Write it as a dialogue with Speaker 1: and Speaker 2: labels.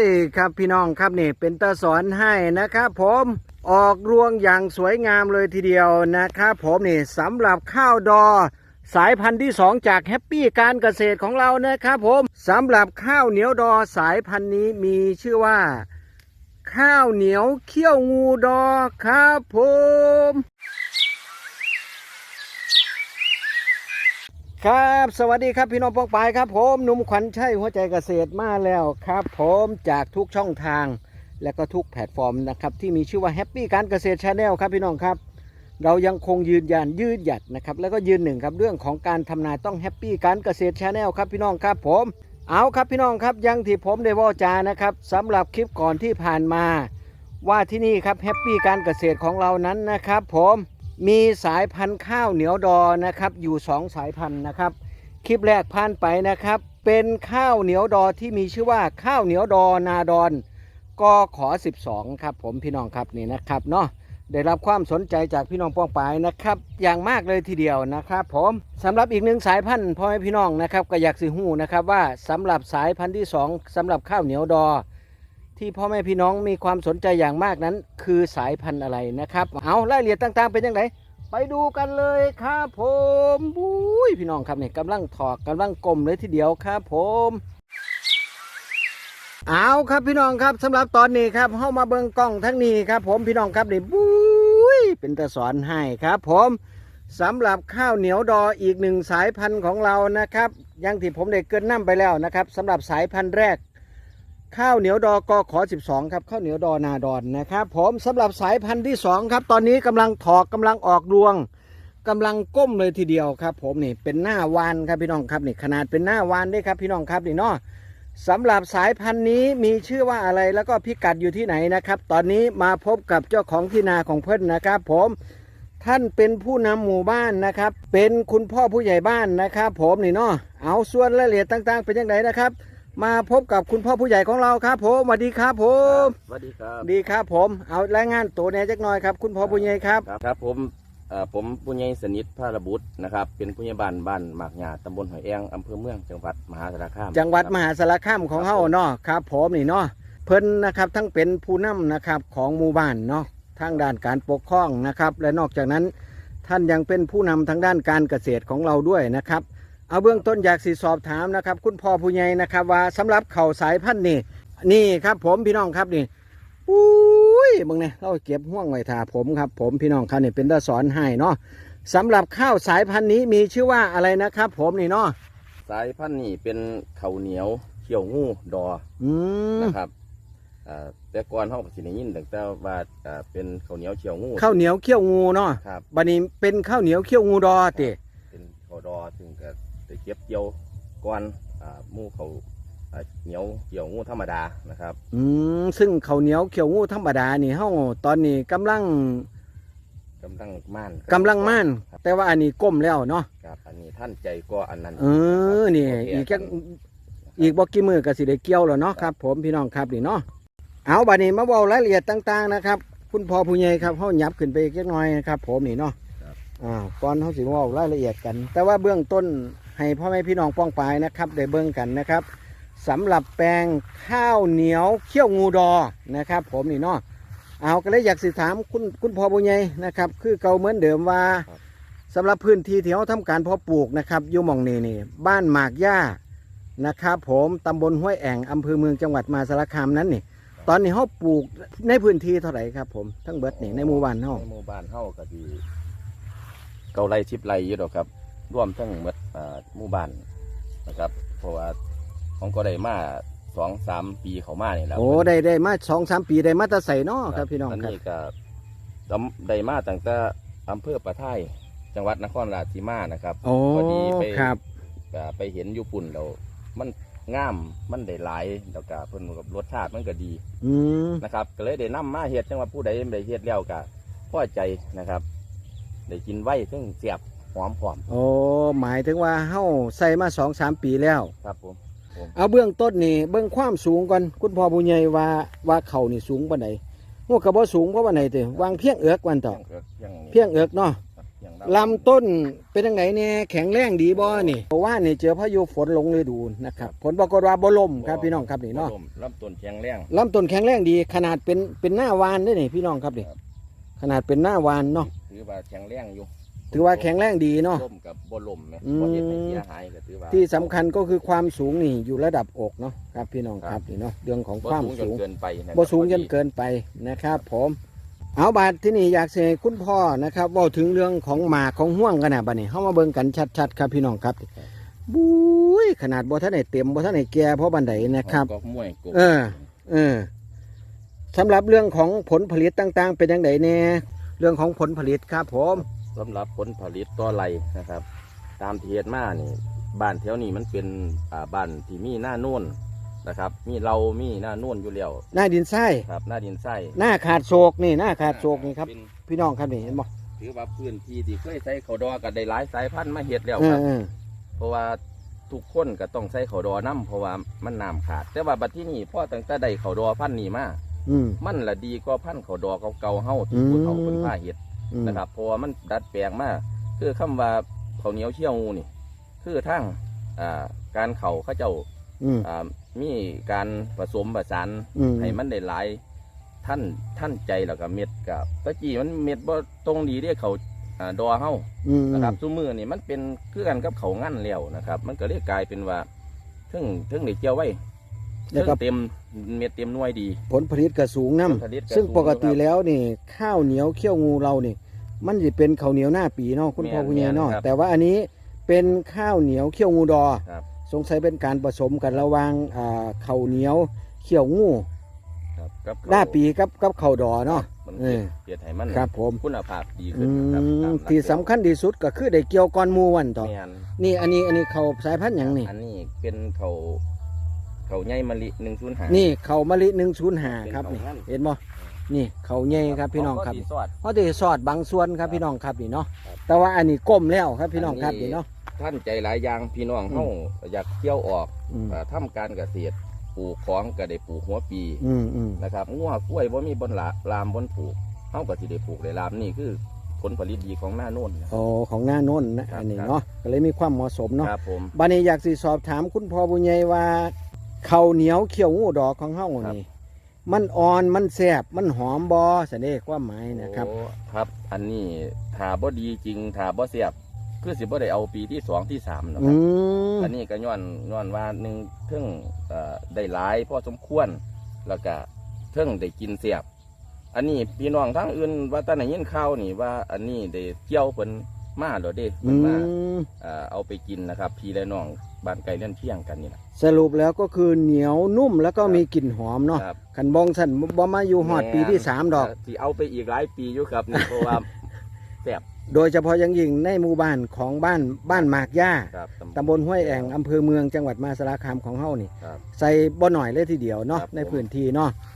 Speaker 1: ยครับพี่น้องครับนี่เป็นตาสอนให้นะครับผมออกรวงอย่างสวยงามเลยทีเดียวนะครับผมนี่สำหรับข้าวดอ สายพันธุ์ที่ 2 จากแฮปปี้การเกษตรของเรานะครับผมสำหรับข้าวเหนียวดอสายพันธุ์นี้มีชื่อว่า ข้าวเหนียวเขี้ยวงูดอครับผม ครับ สวัสดีครับพี่น้องปองปายครับ ผมหนุ่มขวัญชัยหัวใจเกษตรมาแล้วครับ ผมจากทุกช่องทาง และก็ทุกแพลตฟอร์มนะครับที่มีชื่อว่าแฮปปี้การเกษตรชาแนลครับพี่น้องครับ เรายังคงยืนยันยืดหยัดนะครับแล้วก็ยืนหนึ่งครับเรื่องของการทำนาต้องแฮปปี้การเกษตรชาแนลครับพี่น้องครับผมเอาครับพี่น้องครับยังที่ผมได้ว่าจานะครับสำหรับคลิปก่อนที่ผ่านมา ว่าที่นี่ครับแฮปปี้การเกษตรของเรานั้นนะครับ ผม มีสายพันธุ์ข้าวเหนียวดอนะครับ อยู่สองสายพันธุ์นะครับ คลิปแรกผ่านไปนะครับ เป็นข้าวเหนียวดอที่มีชื่อว่าข้าวเหนียวดอนาดอนกขอ 12 ครับ ผมพี่น้องครับนี่นะครับเนาะได้รับความสนใจจากพี่น้องป้องปายนะครับ อย่างมากเลยทีเดียวนะครับผมสำหรับอีกหนึ่งสายพันธุ์พ่อแม่พี่น้องนะครับก็อยากสิหูนะครับว่าสำหรับสายพันธุ์ที่สองสำหรับข้าวเหนียวดอ ที่พ่อแม่พี่น้องมีความสนใจอย่างมากนั้น คือสายพันธุ์อะไรนะครับ เอารายละเอียดต่างๆ เป็นยังไงไปดูกันเลยครับผมบุ้ยพี่น้องครับเนี่ยกำลังถอกกำลังกลมเลยทีเดียวครับผมเอาครับพี่น้องครับสำหรับตอนนี้ครับเข้ามาเบิ่งกล้องทั้งนี้ครับ ผมพี่น้องครับนี่บุ้ยเป็นตะสอนให้ครับ ผมสำหรับข้าวเหนียวดออีกหนึ่งสายพันธุ์ของเรานะครับยังที่ผมได้เกินน้ำไปแล้วนะครับสำหรับสายพันธุ์แรก ข้าวเหนียวดอกอขอ 12 ครับ ข้าวเหนียวดอนาดอนนะครับผมสำหรับสายพันธุ์ที่ 2 ครับ ตอนนี้กำลังถอกกำลังออกรวงกำลังก้มเลยทีเดียวครับ ผมนี่เป็นหน้าวานครับพี่น้องครับนี่ขนาดเป็นหน้าวานด้วยครับพี่น้องครับนี่เนาะสำหรับสายพันธุ์นี้มีชื่อว่าอะไรแล้วก็พิกัดอยู่ที่ไหนนะครับ ตอนนี้มาพบกับเจ้าของที่นาของเพื่อนนะครับ ผมท่านเป็นผู้นำหมู่บ้านนะครับ เป็นคุณพ่อผู้ใหญ่บ้านนะครับ ผมนี่เนาะเอาส่วนรายละเอียดต่าง ๆ เป็นยังไงนะครับ มาพบกับคุณพ่อผู้ใหญ่ของเราครับผมสวัสดีครับผม
Speaker 2: สวัสดีครับ
Speaker 1: ดีครับผม เอารายงานตัวแหน่จักหน่อยครับ คุณพ่อผู้ใหญ่ครับ
Speaker 2: ครับครับผมเอ่อผมผู้ใหญ่สนิทพระระบุตรนะครับ เป็นผู้ใหญ่บ้านบ้านหมากหยาตำบลหอยแองอำเภอเมืองจังหวัดมหาสารคาม
Speaker 1: จังหวัด
Speaker 2: ครับ
Speaker 1: มหาสารคามของเฮาเนาะครับผมนี่เนาะเพิ่นนะครับทั้งเป็นผู้นำนะครับของหมู่บ้านเนาะทางด้านการปกครองนะครับ และนอกจากนั้นท่านยังเป็นผู้นำทางด้านการเกษตรของเราด้วยนะครับ เอาเบื้องต้นอยากสิสอบถามนะครับ คุณพ่อผู้ใหญ่นะครับว่าสำหรับเข่าวสายพันธุ์นี่นี่ครับ ผมพี่น้องครับนี่อุ้ยมึงเนี่ยเราเก็บห่วงไว้ท่าผมครับ ผมพี่น้องครับนี่เป็นตาสอนให้เนาะสำหรับข้าวสายพันธุ์นี้มีชื่อว่าอะไรนะครับ ผมนี่เนาะ
Speaker 2: สายพันธุ์นี่เป็นข้าวเหนียวเขียวงูดอ
Speaker 1: อืม
Speaker 2: นะครับเอ่อแต่ก่อนเขาก็สิได้ยินตั้งแต่ว่าเอ่อเป็นข้าวเหนียวเขียวงู
Speaker 1: ข้าวเหนียวเขี้ยวงูเนาะ
Speaker 2: ครับ
Speaker 1: บัดนี้เป็นข้าวเหนียวเขี้ยวงูดอติ
Speaker 2: เป็นข้าวดอถึงก็ได้ เก็บเกี่ยวก่อนอ่าหมู่เขาอ่าเหนียวเขียวงูธรรมดานะครับ
Speaker 1: อืมซึ่งข้าวเหนียวเขี้ยวงูธรรมดานี่เฮาตอนนี้กำลัง
Speaker 2: กำลังม่าน
Speaker 1: กำลังม่าน
Speaker 2: ครับ
Speaker 1: แต่ว่าอันนี้ก้มแล้วเนาะ
Speaker 2: ครับ อันนี้ท่านใจก็อันนั้น
Speaker 1: เออนี่
Speaker 2: ครับ
Speaker 1: อีกจักอีกบ่กี่มือก็สิได้เกี่ยวแล้วเนาะครับ ผมพี่น้องครับนี่เนาะเอาบัดนี้มาเว้ารายละเอียดต่าง ๆ นะครับ คุณพ่อผู้ใหญ่ครับเฮาหยับขึ้นไปอีกจักหน่อยนะครับ ผมนี่เนาะ
Speaker 2: ครับ
Speaker 1: อ่าก่อนเฮาสิเว้ารายละเอียดกัน แต่ว่าเบื้องต้น ให้พ่อแม่พี่น้องป้องปายนะครับได้เบิ่งกันนะครับสำหรับแปลงข้าวเหนียวเขี้ยวงูดอนะครับ ผมนี่เนาะเอาก็เลยอยากสิถามคุณคุณพ่อผู้ใหญ่นะครับ คือเก่าเหมือนเดิมว่าสำหรับพื้นที่ที่เขาทำการเพาะปลูกนะครับอยู่หมองนี้นี่บ้านหมากย่านะครับผมตำบลห้วยแอ่งอำเภอเมืองจังหวัดมหาสารคามนั้นนี่ ตอนนี้เขาปลูกในพื้นที่เท่าไหร่ครับ ผมทั้งเบิดนี่ในหมู่บ้านเขา
Speaker 2: ในหมู่บ้านเฮาก็ดีเกาไรชิบไรอยู่ดอกครับ ร่วมทั้งหมดอ่าหมู่บ้านนะครับ เพราะว่าของก็ได้มาสองสามปีเขามานี่แหล้ว
Speaker 1: โอ้ได้ได้มาสองสามปีได้มาแตะใส่นอครับพี่น้อง
Speaker 2: อัน
Speaker 1: ครับ
Speaker 2: นี้ก็ดำได้มาตั้งแต่อำเภอประทายจังหวัดนครราชสีมานะครับ
Speaker 1: โอ้
Speaker 2: พอดีไป
Speaker 1: ครับ
Speaker 2: ก็ไปเห็นอยู่ปุ่นแล้วมันงามมันได้หลายแล้วก็เพิ่นกับรสชาติมันก็ดี
Speaker 1: อืม
Speaker 2: นะครับก็เลยได้นำมาเฮ็ดจังว่าผู้ใดได้เฮ็ดแล้วก็พอใจนะครับ ได้กินไว้ซึ่งเสียบ หอมพร้อม
Speaker 1: โอ้หมายถึงว่าเฮาใส่มาสองสามปีแล้ว
Speaker 2: ครับผมผม
Speaker 1: เอาเบื้องต้นนี่เบื้องความสูงก่อนคุณพ่อผู้ใหญ่ว่าว่าเขานี่สูงปานใดหัวกระบอกสูงเพราะว่าไหนเตวางเพียงเอือกวันต่อ
Speaker 2: เพียงเอิกเพียงนี่
Speaker 1: เพียงเอือกเนาะ
Speaker 2: ครับเพียงไร
Speaker 1: ลำต้นเป็นยังไงเนี่ยแข็งแรงดีบ่นี่เพราะว่านี่เจอพายุฝนลงฤดูนะครับผลปรากฏว่าบ่ล่มครับพี่น้องครับนี่เนาะ
Speaker 2: บ่ล่มลำต้นแข็งแรง
Speaker 1: ลำต้นแข็งแรงดีขนาดเป็นเป็นหน้าวานได้นี่พี่น้องครับนี่
Speaker 2: ครับ
Speaker 1: ขนาดเป็นหน้าวานเนาะ
Speaker 2: ถือว่าแข็งแรงอยู่
Speaker 1: ถือว่าแข็งแรงดีเนาะ
Speaker 2: ล่มกับบ่ล่มแหม
Speaker 1: อืม
Speaker 2: บ่เฮ็ดให้เสียหายก็ถือว่า
Speaker 1: ที่สำคัญก็คือความสูงนี่อยู่ระดับอกเนาะครับพี่น้องครับนี่เนาะเรื่องของ
Speaker 2: บ่
Speaker 1: ความ
Speaker 2: สูงจน
Speaker 1: สูง
Speaker 2: เกินไปนะครับ
Speaker 1: บ่สูงจนเกินไปนะครับผมเอาบาดที่นี่อยากเสคุณพ่อนะครับเว่าถึงเรื่องของหมากของห่วงกันนะบัดนี้เฮามาเบิ่งกันชัดๆครับพี่น้องครับบุ้ยขนาดบ่ทันได้เต็มบ่ทันได้แก่เพราะบันไดนะครับ
Speaker 2: ก็มวยกบ
Speaker 1: เออ เออสำหรับเรื่องของผลผลิตต่างๆ เป็นยังไงแน่เรื่องของผลผลิตครับผม
Speaker 2: สำหรับผลผลิตต่อไรนะครับ ตามที่เฮ็ดมานี่บ้านแถวนี้มันเป็นอ่าบ้านที่มีหน้าโน่นนะครับ มีเรามีหน้าโน่นอยู่แล้ว
Speaker 1: หน้าดินทราย
Speaker 2: ครับ หน้าดินไส้
Speaker 1: หน้าขาดโศกนี่หน้าขาดโศกนี่ครับ
Speaker 2: เป็น
Speaker 1: พี่น้องครับนี่เห็นบ่
Speaker 2: ถือว่าพื้นที่ที่เคยใส่ข้าวดอก็ได้หลายสายพันธุ์มาเฮ็ดแล้ว
Speaker 1: เอ
Speaker 2: ค
Speaker 1: อ
Speaker 2: รับ
Speaker 1: เออ
Speaker 2: เพราะว่าทุกคนก็ต้องใส่ข้าวดอน้ำเพราะว่ามันน้ำขาด แต่ว่าบัดที่นี่พ่อตั้งแต่ได้ข้าวดอพันธุ์นี้มา
Speaker 1: อืม
Speaker 2: มันละดีกว่าพันธุ์ข้าวดอเก่าๆเฮาที่
Speaker 1: อืม
Speaker 2: ผู้เฒ่าเพิ่นพาเฮ็ด
Speaker 1: อืม
Speaker 2: นะครับเพราะว่ามันดัดแปลงมาคือคำว่าข้าวเหนียวเชี่ยวงูนี่ คือทั้งอ่าการเข่าเข้าเจ้า
Speaker 1: อืม
Speaker 2: อ่ามีการผสมผสาน
Speaker 1: อืม
Speaker 2: ให้มันได้หลายท่านท่านใจแล้วก็เม็ดกับตะกี้มันเม็ดบ่ตรงดีเด้เขาอ่าดอเฮา
Speaker 1: อืม
Speaker 2: นะครับซุมือนี่มันเป็นคือกันกับเขางั้นแล้วนะครับ มันก็เลยกลายเป็นว่าถึงถึงได้เกี่ยวไว้
Speaker 1: แล้ว
Speaker 2: ถึง
Speaker 1: ก็
Speaker 2: เต็มเม็ดเต็มหน่วยดี
Speaker 1: ผลผลิตก็สูงน้
Speaker 2: ผลผลิตก็ำ
Speaker 1: ซึ่ง
Speaker 2: สูง
Speaker 1: ปกติ
Speaker 2: ครับ
Speaker 1: แล้วนี่ ข้าวเหนียวเขี้ยวงูเรานี่ มันจะเป็นข้าวเหนียวหน้าปีเนาะคุณพ่อ
Speaker 2: แม่น
Speaker 1: คุณยายเนาะ
Speaker 2: แม่นครับ
Speaker 1: แต่ว่าอันนี้เป็นข้าวเหนียวเขี้ยวงูดอ
Speaker 2: ครับ
Speaker 1: สงสัยเป็นการผสมกันระหว่างอ่าข้าวเหนียวเขี้ยวงู
Speaker 2: ครับกับ
Speaker 1: หน้าปีกับกับข้าวดอเนาะ
Speaker 2: มัน
Speaker 1: เออ
Speaker 2: เปลี่ยนให้มัน
Speaker 1: ครับผม
Speaker 2: คุณภาพดี
Speaker 1: อื
Speaker 2: ขึ้นนะครับตาม
Speaker 1: ม
Speaker 2: หลัก
Speaker 1: ที่สำคัญที่สุดก็คือได้เกี่ยวก้อนหมูวันต่อ
Speaker 2: แม่น
Speaker 1: นี่อันนี้อันนี้เขาสายพันธุ์หยังนี่
Speaker 2: อันนี้เป็นเขาเขาใหญ่มะลิหนึ่งศูนย์หา
Speaker 1: นี่เขามะลิหนึ่งศูนย์หาครับ
Speaker 2: เป็น
Speaker 1: นี่
Speaker 2: เขางั้น
Speaker 1: เห็นบ่ นี่เขาใหญ่ครับพี่น้องครับ
Speaker 2: เขาก็สิสอด
Speaker 1: เพราะได้สอดบางส่วนครับพี่น้องครับนี่เนาะ
Speaker 2: ครับ
Speaker 1: แต่ว่าอันนี้ก้มแล้วครับพี่น้องครับ
Speaker 2: อันนี้
Speaker 1: นี่เนาะ
Speaker 2: ท่านใจหลายอย่างพี่น้อง
Speaker 1: อืม
Speaker 2: เฮาอยากเที่ยวออก
Speaker 1: อืม
Speaker 2: อ่าทำการเกษตรปลูกของก็ได้ปลูกหัวปี
Speaker 1: อืมอืม
Speaker 2: นะครับงัวกล้วยบ่มีบนละลามบนปลูกเฮาก็สิได้ปลูกได้ลามนี่คือผลผลิตดีของหน้าโน่นนะ
Speaker 1: โอ้ของหน้าโน้นนะครับอันนี้
Speaker 2: ครับ
Speaker 1: เนาะก็เลยมีความเหมาะสมเนาะ
Speaker 2: ครับผม
Speaker 1: บัดนี้อยากสิสอบถามคุณพ่อบุญใหญ่ว่าข้าวเหนียวเขียวงูดอกของเฮานี่ มันอ่อนมันแซ่บมันหอมบ่แสดงความหมายนะครับ
Speaker 2: โอ้ครับ อันนี้ถ้าบ่ดีจริงถ้าบ่เสียบ คือสิบ่ได้เอาปีที่สองที่สามนะค
Speaker 1: อื
Speaker 2: รับ
Speaker 1: ม
Speaker 2: อันนี้ก็ย้อนย้อนว่าหนึ่งเทิงเอ่อได้หลายพอสมควรแล้วก็เทิงได้กินเสียบ อันนี้พี่น้องทางอื่นว่าแตาไหนยินข่าวนี่ว่า อันนี้ได้เกี่ยวเพิ่น มาแล้วเด้
Speaker 1: อื
Speaker 2: เพิ่นมาม
Speaker 1: ม
Speaker 2: เอ่อเอาไปกินนะครับ พี่และน้องบ้านไก่เลื่อนเที่ยงกันนี่นะ
Speaker 1: สรุปแล้วก็คือเหนียวนุ่มแล้วก็มีกลิ่นหอมเนาะ
Speaker 2: ครับ
Speaker 1: ขันบองสันบ่มาอยู่หอดปีที่สามดอก
Speaker 2: สิเอาไปอีกหลายปีอยู่ครับนี่ เพราะว่าแซ่บ
Speaker 1: โดยเฉพาะอยังยิ่งในหมู่บ้านของบ้านบ้านหมากย่า
Speaker 2: ครับ
Speaker 1: ตำบลห้วยแองอำเภอเมืองจังหวัดมหาสารคามของเฮานี่
Speaker 2: ครับ
Speaker 1: ใส่บ่หน่อยเลยทีเดียวเนาะ
Speaker 2: ครับ
Speaker 1: ในพื้นที่เนาะ
Speaker 2: ค